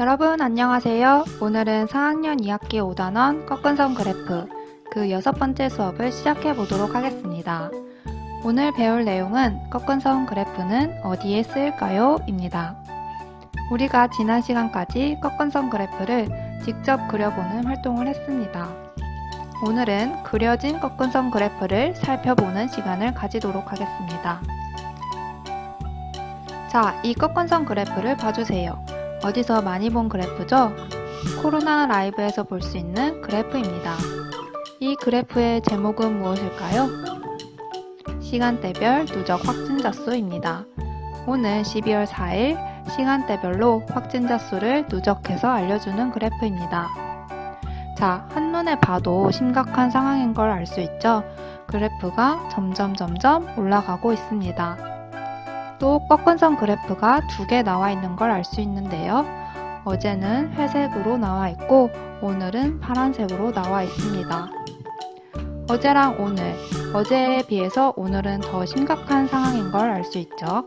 여러분 안녕하세요. 오늘은 4학년 2학기 5단원 꺾은 선 그래프 그 여섯 번째 수업을 시작해 보도록 하겠습니다. 오늘 배울 내용은 꺾은 선 그래프는 어디에 쓰일까요? 입니다. 우리가 지난 시간까지 꺾은 선 그래프를 직접 그려보는 활동을 했습니다. 오늘은 그려진 꺾은 선 그래프를 살펴보는 시간을 가지도록 하겠습니다. 자, 이 꺾은 선 그래프를 봐주세요. 어디서 많이 본 그래프죠? 코로나 라이브에서 볼 수 있는 그래프입니다. 이 그래프의 제목은 무엇일까요? 시간대별 누적 확진자 수입니다. 오늘 12월 4일 시간대별로 확진자 수를 누적해서 알려주는 그래프입니다. 자, 한눈에 봐도 심각한 상황인 걸 알 수 있죠? 그래프가 점점 점점 올라가고 있습니다. 또 꺾은선 그래프가 두 개 나와 있는 걸 알 수 있는데요. 어제는 회색으로 나와 있고 오늘은 파란색으로 나와 있습니다. 어제랑 오늘, 어제에 비해서 오늘은 더 심각한 상황인 걸 알 수 있죠.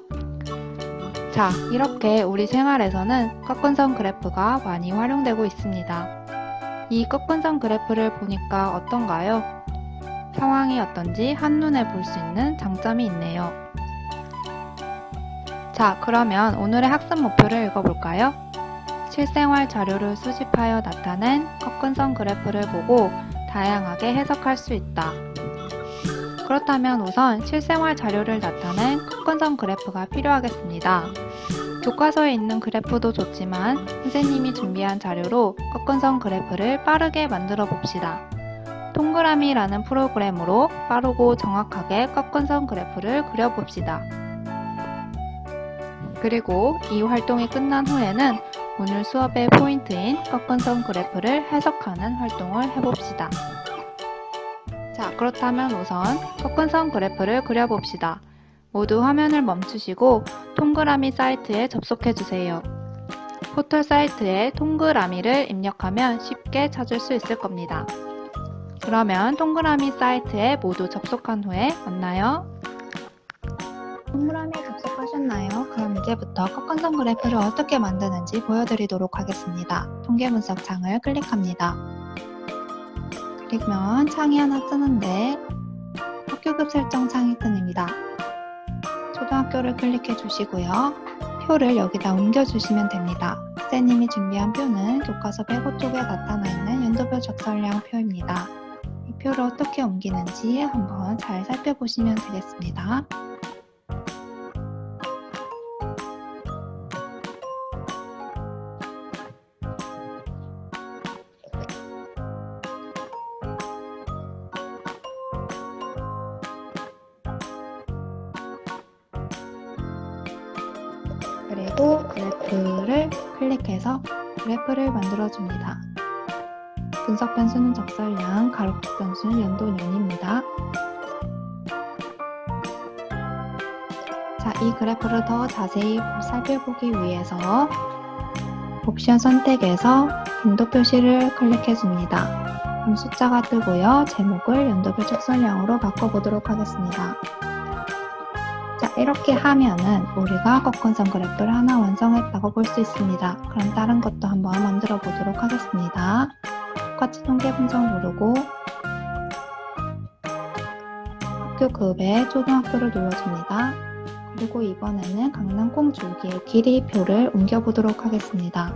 자, 이렇게 우리 생활에서는 꺾은선 그래프가 많이 활용되고 있습니다. 이 꺾은선 그래프를 보니까 어떤가요? 상황이 어떤지 한눈에 볼 수 있는 장점이 있네요. 자, 그러면 오늘의 학습 목표를 읽어볼까요? 실생활 자료를 수집하여 나타낸 꺾은선 그래프를 보고 다양하게 해석할 수 있다. 그렇다면 우선 실생활 자료를 나타낸 꺾은선 그래프가 필요하겠습니다. 교과서에 있는 그래프도 좋지만 선생님이 준비한 자료로 꺾은선 그래프를 빠르게 만들어 봅시다. 동그라미라는 프로그램으로 빠르고 정확하게 꺾은선 그래프를 그려봅시다. 그리고 이 활동이 끝난 후에는 오늘 수업의 포인트인 꺾은선 그래프를 해석하는 활동을 해봅시다. 자, 그렇다면 우선 꺾은선 그래프를 그려봅시다. 모두 화면을 멈추시고 동그라미 사이트에 접속해주세요. 포털 사이트에 동그라미를 입력하면 쉽게 찾을 수 있을 겁니다. 그러면 동그라미 사이트에 모두 접속한 후에 만나요. 동그라미 접속하셨나요? 그럼 이제부터 꺾은선 그래프를 어떻게 만드는지 보여드리도록 하겠습니다. 통계 분석 창을 클릭합니다. 그리면 창이 하나 뜨는데 학교급 설정 창이 뜹니다. 초등학교를 클릭해 주시고요. 표를 여기다 옮겨 주시면 됩니다. 쌤님이 준비한 표는 교과서 105쪽에 나타나 있는 연도별 적설량 표입니다. 이 표를 어떻게 옮기는지 한번 잘 살펴보시면 되겠습니다. 그래프를 클릭해서 그래프를 만들어줍니다. 분석 변수는 적설량, 가로축 변수는 연도년입니다. 자, 이 그래프를 더 자세히 살펴보기 위해서 옵션 선택에서 빈도 표시를 클릭해 줍니다. 숫자가 뜨고요. 제목을 연도별 적설량으로 바꿔보도록 하겠습니다. 자, 이렇게 하면은 우리가 꺾은 선 그래프를 하나 완성했다고 볼 수 있습니다. 그럼 다른 것도 한번 만들어 보도록 하겠습니다. 똑같이 통계 분석 누르고 학교 급의 초등학교를 눌러줍니다. 그리고 이번에는 강낭콩 줄기의 길이표를 옮겨보도록 하겠습니다.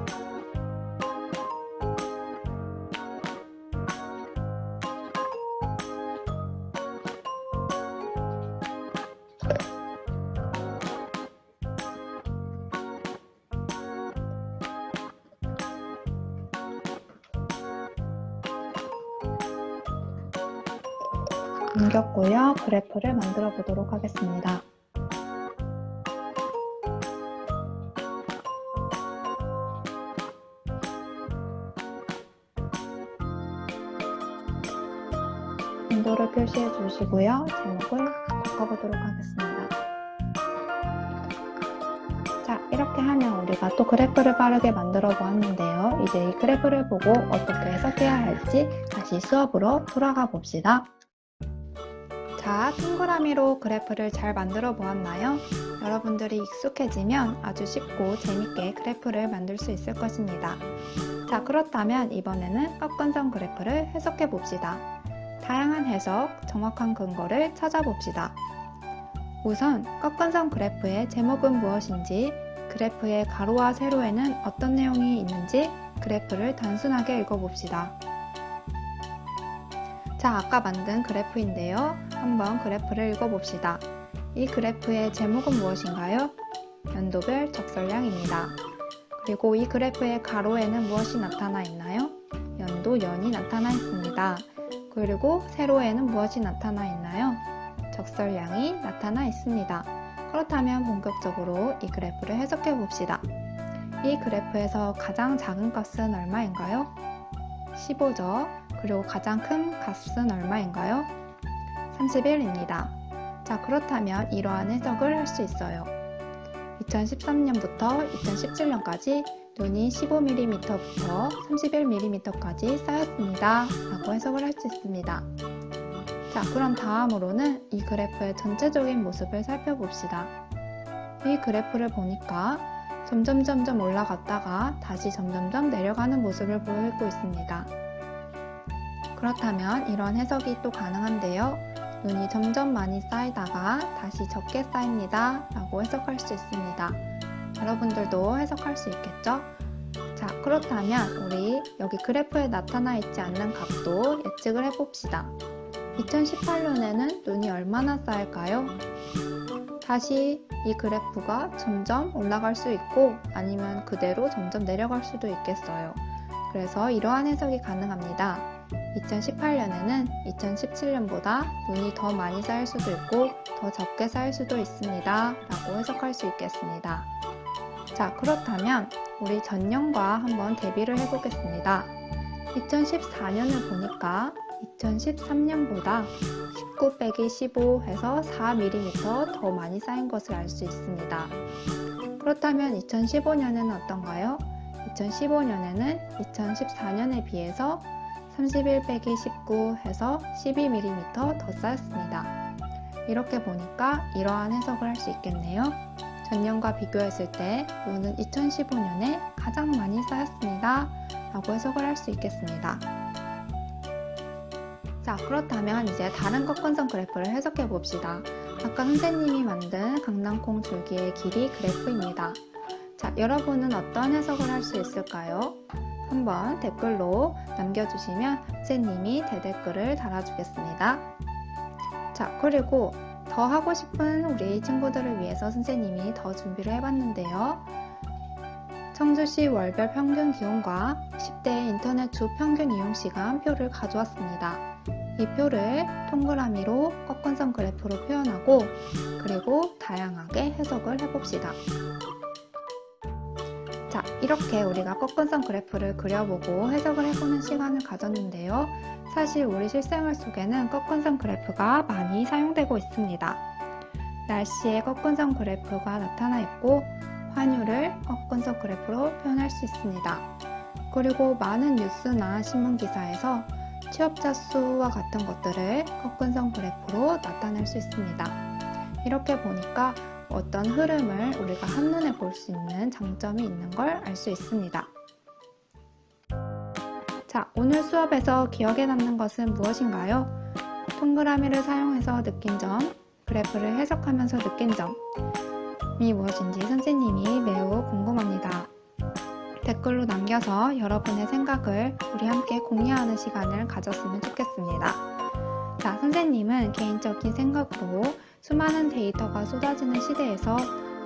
옮겼고요. 그래프를 만들어 보도록 하겠습니다. 빈도를 표시해 주시고요. 제목을 바꿔보도록 하겠습니다. 자, 이렇게 하면 우리가 또 그래프를 빠르게 만들어 보았는데요. 이제 이 그래프를 보고 어떻게 해석해야 할지 다시 수업으로 돌아가 봅시다. 자, 동그라미로 그래프를 잘 만들어 보았나요? 여러분들이 익숙해지면 아주 쉽고 재밌게 그래프를 만들 수 있을 것입니다. 자, 그렇다면 이번에는 꺾은 선 그래프를 해석해 봅시다. 다양한 해석, 정확한 근거를 찾아봅시다. 우선 꺾은 선 그래프의 제목은 무엇인지, 그래프의 가로와 세로에는 어떤 내용이 있는지 그래프를 단순하게 읽어봅시다. 자, 아까 만든 그래프인데요. 한번 그래프를 읽어봅시다. 이 그래프의 제목은 무엇인가요? 연도별 적설량입니다. 그리고 이 그래프의 가로에는 무엇이 나타나 있나요? 연도 연이 나타나 있습니다. 그리고 세로에는 무엇이 나타나 있나요? 적설량이 나타나 있습니다. 그렇다면 본격적으로 이 그래프를 해석해 봅시다. 이 그래프에서 가장 작은 값은 얼마인가요? 15죠. 그리고 가장 큰 값은 얼마인가요? 31입니다. 자, 그렇다면 이러한 해석을 할 수 있어요. 2013년부터 2017년까지 눈이 15mm부터 31mm까지 쌓였습니다. 라고 해석을 할 수 있습니다. 자, 그럼 다음으로는 이 그래프의 전체적인 모습을 살펴봅시다. 이 그래프를 보니까 점점 점점 올라갔다가 다시 점점점 내려가는 모습을 보이고 있습니다. 그렇다면 이런 해석이 또 가능한데요. 눈이 점점 많이 쌓이다가 다시 적게 쌓입니다. 라고 해석할 수 있습니다. 여러분들도 해석할 수 있겠죠? 자, 그렇다면 우리 여기 그래프에 나타나 있지 않는 값도 예측을 해봅시다. 2018년에는 눈이 얼마나 쌓일까요? 다시 이 그래프가 점점 올라갈 수 있고 아니면 그대로 점점 내려갈 수도 있겠어요. 그래서 이러한 해석이 가능합니다. 2018년에는 2017년보다 눈이 더 많이 쌓일 수도 있고 더 적게 쌓일 수도 있습니다. 라고 해석할 수 있겠습니다. 자, 그렇다면 우리 전년과 한번 대비를 해보겠습니다. 2014년을 보니까 2013년보다 19 빼기 15 해서 4mm 더 많이 쌓인 것을 알 수 있습니다. 그렇다면 2015년에는 어떤가요? 2015년에는 2014년에 비해서 31 빼기 19 해서 12mm 더 쌓였습니다. 이렇게 보니까 이러한 해석을 할 수 있겠네요. 전년과 비교했을 때 눈은 2015년에 가장 많이 쌓였습니다. 라고 해석을 할 수 있겠습니다. 자, 그렇다면 이제 다른 꺾은선 그래프를 해석해 봅시다. 아까 선생님이 만든 강낭콩 줄기의 길이 그래프입니다. 자, 여러분은 어떤 해석을 할 수 있을까요? 한번 댓글로 남겨주시면 선생님이 대댓글을 달아주겠습니다. 자, 그리고 더 하고 싶은 우리 친구들을 위해서 선생님이 더 준비를 해봤는데요. 청주시 월별 평균 기온과 10대 인터넷 주 평균 이용 시간 표를 가져왔습니다. 이 표를 동그라미로 꺾은 선 그래프로 표현하고 그리고 다양하게 해석을 해봅시다. 자, 이렇게 우리가 꺾은선 그래프를 그려보고 해석을 해보는 시간을 가졌는데요. 사실 우리 실생활 속에는 꺾은선 그래프가 많이 사용되고 있습니다. 날씨에 꺾은선 그래프가 나타나 있고 환율을 꺾은선 그래프로 표현할 수 있습니다. 그리고 많은 뉴스나 신문 기사에서 취업자 수와 같은 것들을 꺾은선 그래프로 나타낼 수 있습니다. 이렇게 보니까 어떤 흐름을 우리가 한눈에 볼 수 있는 장점이 있는 걸 알 수 있습니다. 자, 오늘 수업에서 기억에 남는 것은 무엇인가요? 동그라미를 사용해서 느낀 점, 그래프를 해석하면서 느낀 점이 무엇인지 선생님이 매우 궁금합니다. 댓글로 남겨서 여러분의 생각을 우리 함께 공유하는 시간을 가졌으면 좋겠습니다. 자, 선생님은 개인적인 생각으로 수많은 데이터가 쏟아지는 시대에서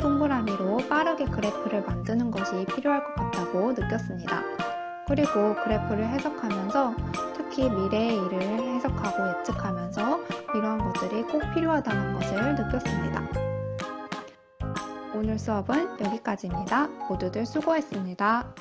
동그라미로 빠르게 그래프를 만드는 것이 필요할 것 같다고 느꼈습니다. 그리고 그래프를 해석하면서 특히 미래의 일을 해석하고 예측하면서 이러한 것들이 꼭 필요하다는 것을 느꼈습니다. 오늘 수업은 여기까지입니다. 모두들 수고했습니다.